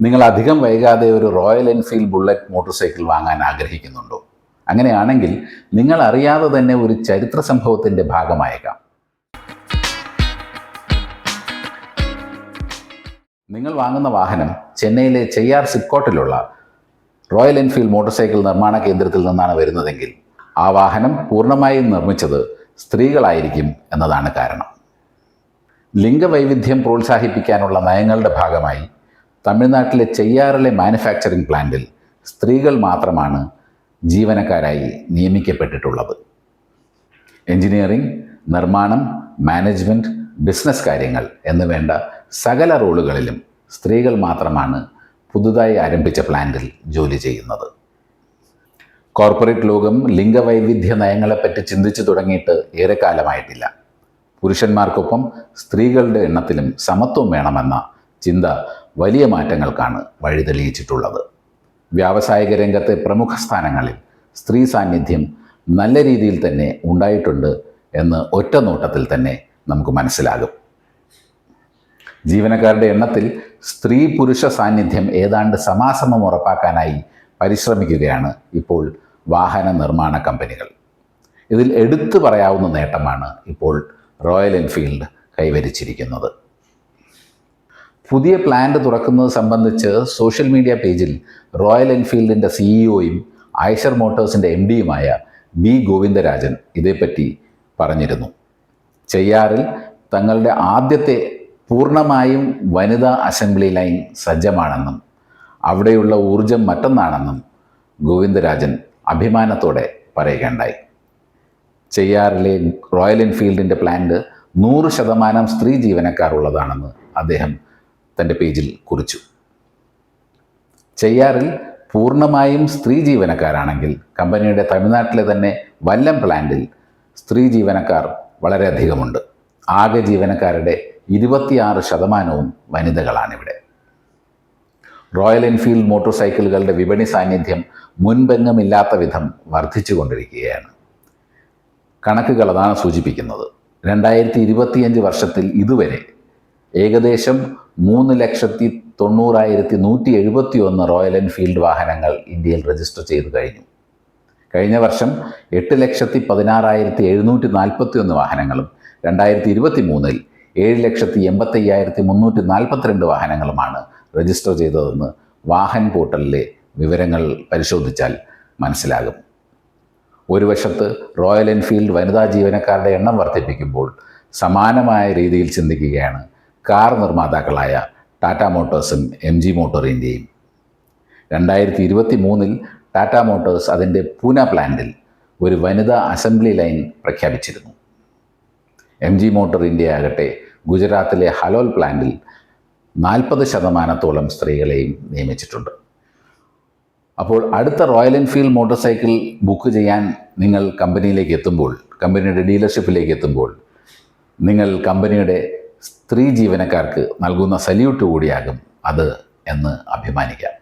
നിങ്ങൾ അധികം വൈകാതെ ഒരു Royal Enfield Bullet motorcycle വാങ്ങാൻ ആഗ്രഹിക്കുന്നുണ്ടോ? അങ്ങനെയാണെങ്കിൽ നിങ്ങൾ അറിയാതെ തന്നെ ഒരു ചരിത്ര സംഭവത്തിന്റെ ഭാഗമായേക്കാം. നിങ്ങൾ വാങ്ങുന്ന വാഹനം ചെന്നൈയിലെ ചെയ്യാർ സിക്കോട്ടിലുള്ള റോയൽ എൻഫീൽഡ് മോട്ടോർ സൈക്കിൾ നിർമ്മാണ കേന്ദ്രത്തിൽ നിന്നാണ് വരുന്നതെങ്കിൽ ആ വാഹനം പൂർണമായും നിർമ്മിച്ചത് സ്ത്രീകളായിരിക്കും എന്നതാണ് കാരണം. ലിംഗവൈവിധ്യം പ്രോത്സാഹിപ്പിക്കാനുള്ള നയങ്ങളുടെ ഭാഗമായി തമിഴ്നാട്ടിലെ ചെയ്യാറിലെ മാനുഫാക്ചറിംഗ് പ്ലാന്റിൽ സ്ത്രീകൾ മാത്രമാണ് ജീവനക്കാരായി നിയമിക്കപ്പെട്ടിട്ടുള്ളത്. എഞ്ചിനീയറിംഗ് നിർമ്മാണം മാനേജ്മെന്റ് ബിസിനസ് കാര്യങ്ങൾ എന്ന് വേണ്ട സകല റോളുകളിലും സ്ത്രീകൾ മാത്രമാണ് പുതുതായി ആരംഭിച്ച പ്ലാന്റിൽ ജോലി ചെയ്യുന്നത്. കോർപ്പറേറ്റ് ലോകം ലിംഗവൈവിധ്യ നയങ്ങളെപ്പറ്റി ചിന്തിച്ചു തുടങ്ങിയിട്ട് ഏറെക്കാലമായിട്ടില്ല. പുരുഷന്മാർക്കൊപ്പം സ്ത്രീകളുടെ എണ്ണത്തിലും സമത്വം വേണമെന്ന ചിന്ത വലിയ മാറ്റങ്ങൾക്കാണ് വഴിതെളിയിച്ചിട്ടുള്ളത്. വ്യാവസായിക രംഗത്തെ പ്രമുഖ സ്ഥാനങ്ങളിൽ സ്ത്രീ സാന്നിധ്യം നല്ല രീതിയിൽ തന്നെ ഉണ്ടായിട്ടുണ്ട് എന്ന് ഒറ്റ നോട്ടത്തിൽ തന്നെ നമുക്ക് മനസ്സിലാകും. ജീവനക്കാരുടെ എണ്ണത്തിൽ സ്ത്രീ പുരുഷ സാന്നിധ്യം ഏതാണ്ട് സമാസമം ഉറപ്പാക്കാനായി പരിശ്രമിക്കുകയാണ് ഇപ്പോൾ വാഹന നിർമ്മാണ കമ്പനികൾ. ഇതിൽ എടുത്തു പറയാവുന്ന നേട്ടമാണ് ഇപ്പോൾ റോയൽ എൻഫീൽഡ് കൈവരിച്ചിരിക്കുന്നത്. പുതിയ പ്ലാന്റ് തുറക്കുന്നത് സംബന്ധിച്ച് സോഷ്യൽ മീഡിയ പേജിൽ റോയൽ എൻഫീൽഡിന്റെ സിഇഒയും ഐഷർ മോട്ടോഴ്സിന്റെ എം ഡിയുമായ ബി ഗോവിന്ദരാജൻ ഇതേപ്പറ്റി പറഞ്ഞിരുന്നു. ചെയ്യാറിൽ തങ്ങളുടെ ആദ്യത്തെ പൂർണമായും വനിതാ അസംബ്ലി ലൈൻ സജ്ജമാണെന്നും അവിടെയുള്ള ഊർജം മറ്റൊന്നാണെന്നും ഗോവിന്ദരാജൻ അഭിമാനത്തോടെ പറയുകയുണ്ടായി. ചെയ്യാറിലെ റോയൽ എൻഫീൽഡിന്റെ പ്ലാന്റ് നൂറ് ശതമാനം സ്ത്രീ ജീവനക്കാർ ഉള്ളതാണെന്ന് അദ്ദേഹം തന്റെ പേജിൽ കുറിച്ചു. ചെയ്യാറിൽ പൂർണമായും സ്ത്രീ ജീവനക്കാരാണെങ്കിൽ കമ്പനിയുടെ തമിഴ്നാട്ടിലെ തന്നെ വല്ലം പ്ലാന്റിൽ സ്ത്രീ ജീവനക്കാർ വളരെയധികമുണ്ട് ആകെ ജീവനക്കാരുടെ ഇരുപത്തിയാറ് ശതമാനവും വനിതകളാണിവിടെ. റോയൽ എൻഫീൽഡ് മോട്ടോർ സൈക്കിളുകളുടെ വിപണി സാന്നിധ്യം മുൻപെങ്ങുമില്ലാത്ത വിധം വർദ്ധിച്ചുകൊണ്ടിരിക്കുകയാണ്. കണക്കുകൾ അതാണ് സൂചിപ്പിക്കുന്നത്. രണ്ടായിരത്തി ഇരുപത്തിയഞ്ച് വർഷത്തിൽ ഇതുവരെ ഏകദേശം മൂന്ന് ലക്ഷത്തി തൊണ്ണൂറായിരത്തി നൂറ്റി എഴുപത്തി ഒന്ന് റോയൽ എൻഫീൽഡ് വാഹനങ്ങൾ ഇന്ത്യയിൽ രജിസ്റ്റർ ചെയ്തു കഴിഞ്ഞു. കഴിഞ്ഞ വർഷം എട്ട് ലക്ഷത്തി പതിനാറായിരത്തി എഴുന്നൂറ്റി നാൽപ്പത്തി ഒന്ന് വാഹനങ്ങളും രണ്ടായിരത്തി ഇരുപത്തി മൂന്നിൽ ഏഴ് ലക്ഷത്തി എൺപത്തയ്യായിരത്തി മുന്നൂറ്റി നാൽപ്പത്തിരണ്ട് വാഹനങ്ങളുമാണ് രജിസ്റ്റർ ചെയ്തതെന്ന് വാഹൻ പോർട്ടലിലെ വിവരങ്ങൾ പരിശോധിച്ചാൽ മനസ്സിലാകും. ഒരു വശത്ത് റോയൽ എൻഫീൽഡ് വനിതാ ജീവനക്കാരുടെ എണ്ണം വർദ്ധിപ്പിക്കുമ്പോൾ സമാനമായ രീതിയിൽ ചിന്തിക്കുകയാണ് കാർ നിർമ്മാതാക്കളായ ടാറ്റ മോട്ടോഴ്സും എം ജി മോട്ടോർ ഇന്ത്യയും രണ്ടായിരത്തി ഇരുപത്തി മൂന്നിൽ ടാറ്റ മോട്ടോഴ്സ് അതിന്റെ പൂന പ്ലാന്റിൽ ഒരു വനിതാ അസംബ്ലി ലൈൻ പ്രഖ്യാപിച്ചിരുന്നു. എം ജി മോട്ടോർ ഇന്ത്യ ആകട്ടെ ഗുജറാത്തിലെ ഹലോൽ പ്ലാന്റിൽ നാൽപ്പത് ശതമാനത്തോളം സ്ത്രീകളെയും നിയമിച്ചിട്ടുണ്ട്. അപ്പോൾ അടുത്ത Royal Enfield motorcycle book ചെയ്യാൻ നിങ്ങൾ കമ്പനിയിലേക്ക് എത്തുമ്പോൾ കമ്പനിയുടെ ഡീലർഷിപ്പിലേക്ക് എത്തുമ്പോൾ നിങ്ങൾ കമ്പനിയുടെ സ്ത്രീ ജീവനക്കാർക്ക് നൽകുന്ന സല്യൂട്ട് കൂടിയാകും അത് എന്ന് അഭിമാനിക്കാം.